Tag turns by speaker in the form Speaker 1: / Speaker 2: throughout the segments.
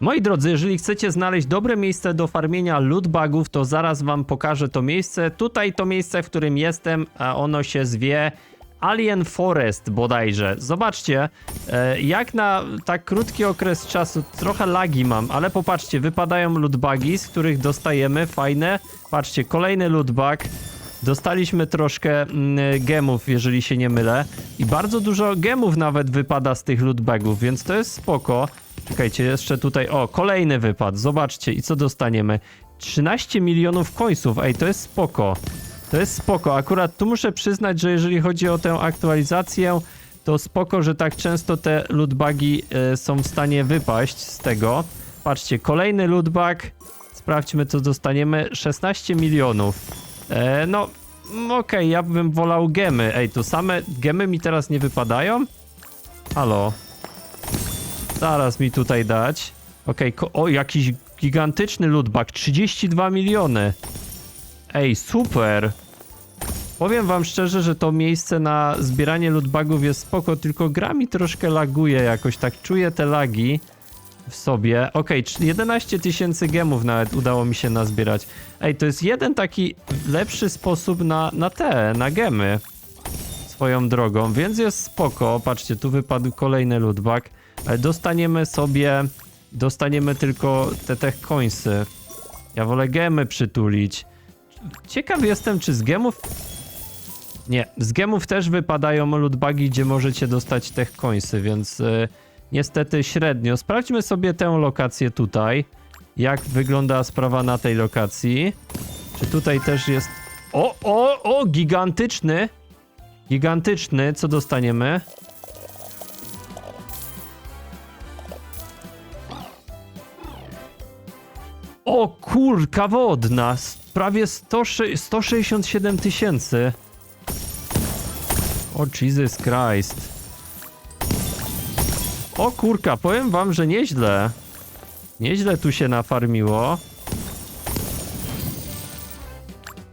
Speaker 1: Moi drodzy, jeżeli chcecie znaleźć dobre miejsce do farmienia lootbagów, to zaraz wam pokażę to miejsce. Tutaj to miejsce, w którym jestem, a ono się zwie Alien Forest bodajże. Zobaczcie, e, jak na tak krótki okres czasu, trochę lagi mam, ale popatrzcie, wypadają lootbagi, z których dostajemy fajne. Patrzcie, kolejny lootbag. Dostaliśmy troszkę mm, gemów, jeżeli się nie mylę. I bardzo dużo gemów nawet wypada z tych lootbagów, więc to jest spoko. Czekajcie, jeszcze tutaj, o, kolejny wypad, zobaczcie i co dostaniemy. 13 milionów końców, ej, to jest spoko. To jest spoko, akurat tu muszę przyznać, że jeżeli chodzi o tę aktualizację, to spoko, że tak często te lootbagi e, są w stanie wypaść z tego. Patrzcie, kolejny lootbag, sprawdźmy co dostaniemy, 16 milionów. E, no, okej, ja bym wolał gemy. Ej, tu same gemy mi teraz nie wypadają? Halo? Zaraz mi tutaj dać. Okej, ko- o, jakiś gigantyczny lootbag, 32 miliony. Ej, super. Powiem wam szczerze, że to miejsce na zbieranie lootbagów jest spoko, tylko gra mi troszkę laguje jakoś, tak czuję te lagi w sobie. Okej, okay, 11 tysięcy gemów nawet udało mi się nazbierać. Ej, to jest jeden taki lepszy sposób na, na te, na gemy. Swoją drogą, więc jest spoko. Patrzcie, tu wypadł kolejny lootbag. Dostaniemy sobie, dostaniemy tylko te tech coinsy. Ja wolę gemy przytulić. Ciekaw jestem, czy z gemów... Nie, z gemów też wypadają lootbagi, gdzie możecie dostać tech coinsy, więc y, niestety średnio. Sprawdźmy sobie tę lokację tutaj. Jak wygląda sprawa na tej lokacji. Czy tutaj też jest... O, o, o, gigantyczny! Gigantyczny, co dostaniemy? O kurka wodna! Prawie 100, 167 tysięcy. O Jesus Christ. O kurka, powiem wam, że nieźle. Nieźle tu się nafarmiło.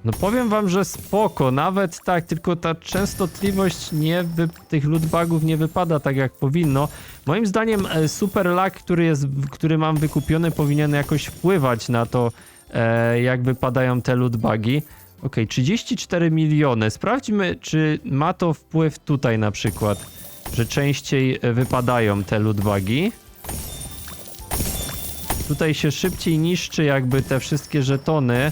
Speaker 1: No powiem wam, że spoko, nawet tak, tylko ta częstotliwość nie wy, tych lootbagów nie wypada tak jak powinno. Moim zdaniem e, super lag, który jest, który mam wykupiony powinien jakoś wpływać na to, e, jak wypadają te lootbagi. Ok, 34 miliony. Sprawdźmy, czy ma to wpływ tutaj na przykład, że częściej e, wypadają te lootbagi. Tutaj się szybciej niszczy jakby te wszystkie żetony,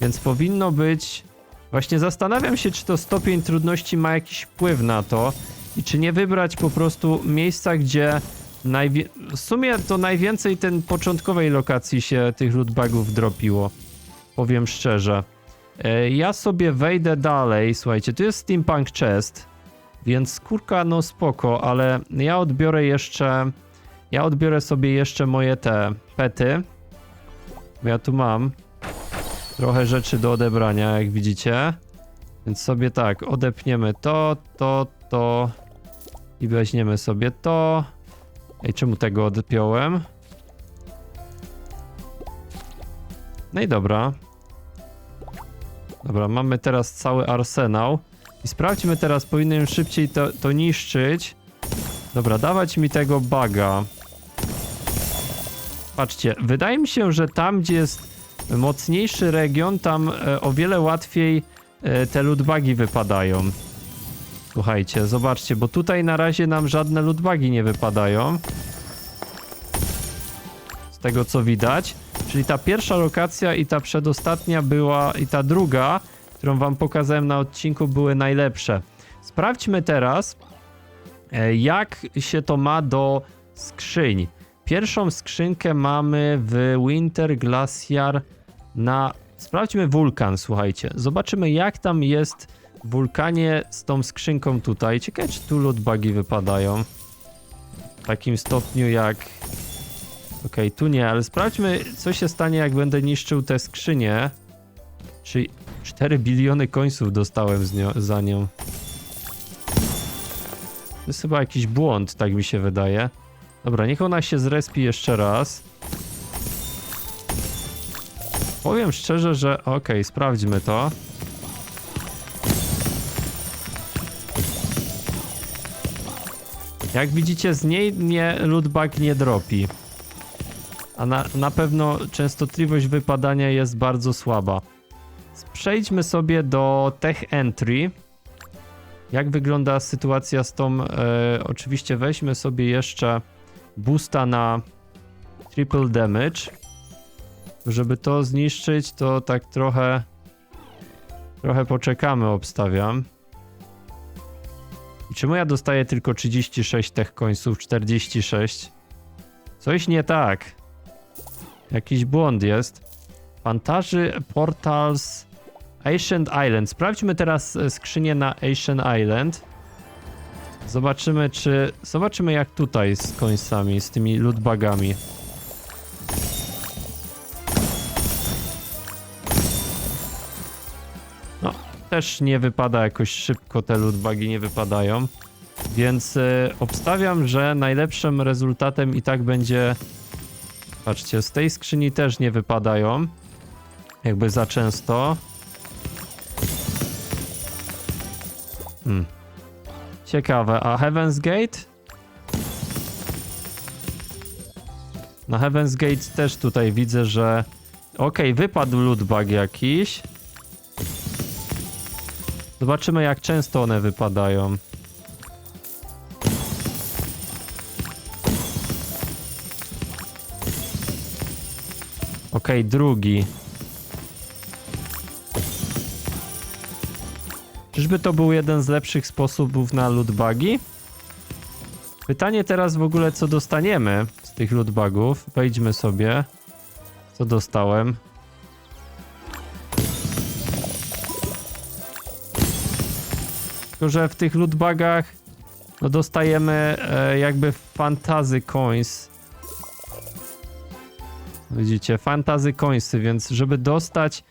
Speaker 1: więc powinno być... Właśnie zastanawiam się, czy to stopień trudności ma jakiś wpływ na to i czy nie wybrać po prostu miejsca, gdzie najwie... w sumie to najwięcej ten początkowej lokacji się tych lootbagów dropiło. Powiem szczerze. E, Ja sobie wejdę dalej, słuchajcie, tu jest Steampunk Chest, więc skórka no spoko, ale ja odbiorę jeszcze... Ja odbiorę sobie jeszcze moje te pety. Ja tu mam trochę rzeczy do odebrania, jak widzicie. Więc sobie tak, odepniemy to, to, to i weźmiemy sobie to. Ej, czemu tego odpiąłem? No i dobra. Dobra, mamy teraz cały arsenał. I sprawdźmy teraz, powinienem szybciej to, to niszczyć. Dobra, dawać mi tego baga. Patrzcie, wydaje mi się, że tam, gdzie jest mocniejszy region, tam e, o wiele łatwiej e, te lootbagi wypadają. Słuchajcie, zobaczcie, bo tutaj na razie nam żadne lootbagi nie wypadają. Z tego co widać. Czyli ta pierwsza lokacja i ta przedostatnia była, i ta druga, którą wam pokazałem na odcinku, były najlepsze. Sprawdźmy teraz, e, jak się to ma do skrzyń. Pierwszą skrzynkę mamy w Winter Glacier na... Sprawdźmy wulkan, słuchajcie. Zobaczymy jak tam jest wulkanie z tą skrzynką tutaj. Ciekawe czy tu lootbagi wypadają. W takim stopniu jak... Okej, tu nie, ale sprawdźmy co się stanie jak będę niszczył tę skrzynię. Czy 4 biliony końców dostałem z nią, za nią. To jest chyba jakiś błąd, tak mi się wydaje. Dobra, niech ona się zrespi jeszcze raz. Powiem szczerze, że okej, sprawdźmy to. Jak widzicie, z niej mnie lootbag nie dropi. A na, na pewno częstotliwość wypadania jest bardzo słaba. Przejdźmy sobie do Tech Entry. Jak wygląda sytuacja z tą... E, oczywiście weźmy sobie jeszcze boosta na triple damage. Żeby to zniszczyć, to tak trochę... Trochę poczekamy, obstawiam. I czemu ja dostaję tylko 36 tech końców, 46? Coś nie tak. Jakiś błąd jest. Fantaży Portals Ancient Island. Sprawdźmy teraz e, skrzynię na Ancient Island. Zobaczymy, czy... Zobaczymy, jak tutaj z końcami, z tymi lootbagami. Też nie wypada jakoś szybko, te lootbagi nie wypadają. Więc e, obstawiam, że najlepszym rezultatem i tak będzie... Patrzcie, z tej skrzyni też nie wypadają. Jakby za często. Hmm. Ciekawe, a Heaven's Gate? Na Heaven's Gate też tutaj widzę, że... Okej, wypadł lootbug jakiś. Zobaczymy jak często one wypadają. Okej, drugi. Czyżby to był jeden z lepszych sposobów na lootbagi? Pytanie teraz w ogóle, co dostaniemy z tych lootbagów. Wejdźmy sobie. Co dostałem? Tylko, że w tych lootbagach no dostajemy e, jakby fantazy coins. Widzicie, fantazy coinsy, więc żeby dostać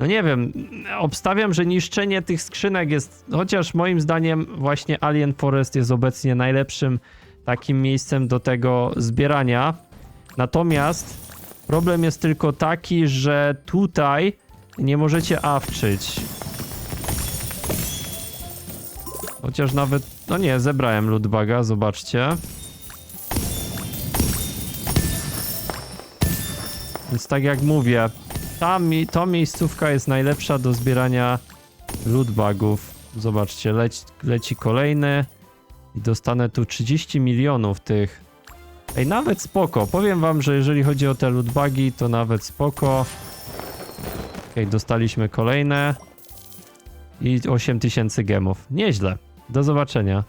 Speaker 1: no nie wiem, obstawiam, że niszczenie tych skrzynek jest, chociaż moim zdaniem właśnie Alien Forest jest obecnie najlepszym takim miejscem do tego zbierania. Natomiast problem jest tylko taki, że tutaj nie możecie awczyć. Chociaż nawet, no nie, zebrałem lootbaga, zobaczcie. Więc tak jak mówię, ta, mi, to miejscówka jest najlepsza do zbierania lootbagów. Zobaczcie, leci, leci kolejny i dostanę tu 30 milionów tych. Ej, nawet spoko. Powiem wam, że jeżeli chodzi o te lootbagi, to nawet spoko. Okej, dostaliśmy kolejne i 8000 gemów. Nieźle. Do zobaczenia.